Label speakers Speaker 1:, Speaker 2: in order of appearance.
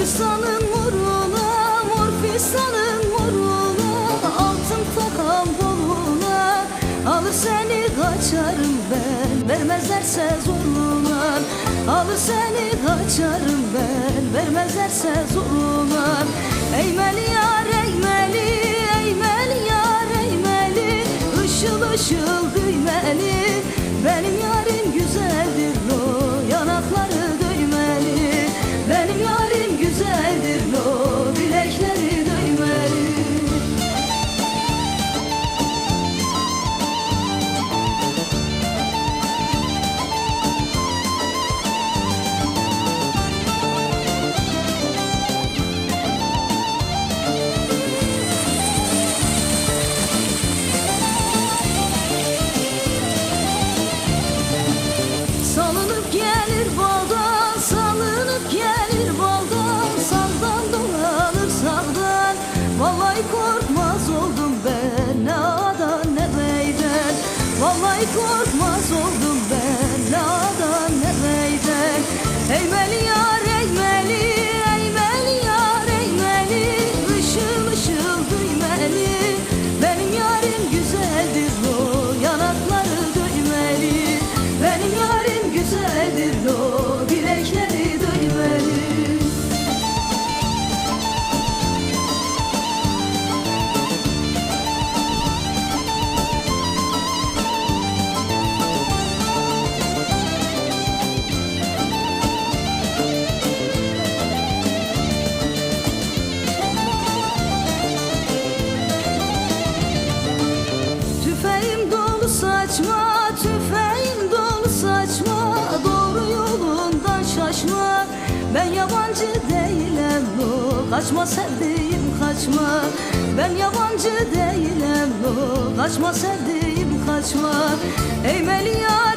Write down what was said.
Speaker 1: fisanın vurula Mor fisanın Altın takam boluna Alır seni kaçarım ben Vermezlerse zoruna. Alır seni kaçarım ben Vermezlerse zoruna. Eymeli yar eymeli eymeli Gelir baldan, salınıp gelir baldan Sağdan dolanır sağdan Vallahi korkmaz oldum ben Ne adan ne beyden Vallahi korkmaz oldum ben Ne adan ne beyden Eymeli yar şaşma Ben yabancı değilim. Lo Kaçma sevdiğim kaçma. Ben yabancı değilim. Lo Kaçma sevdiğim kaçma. Eymeli yar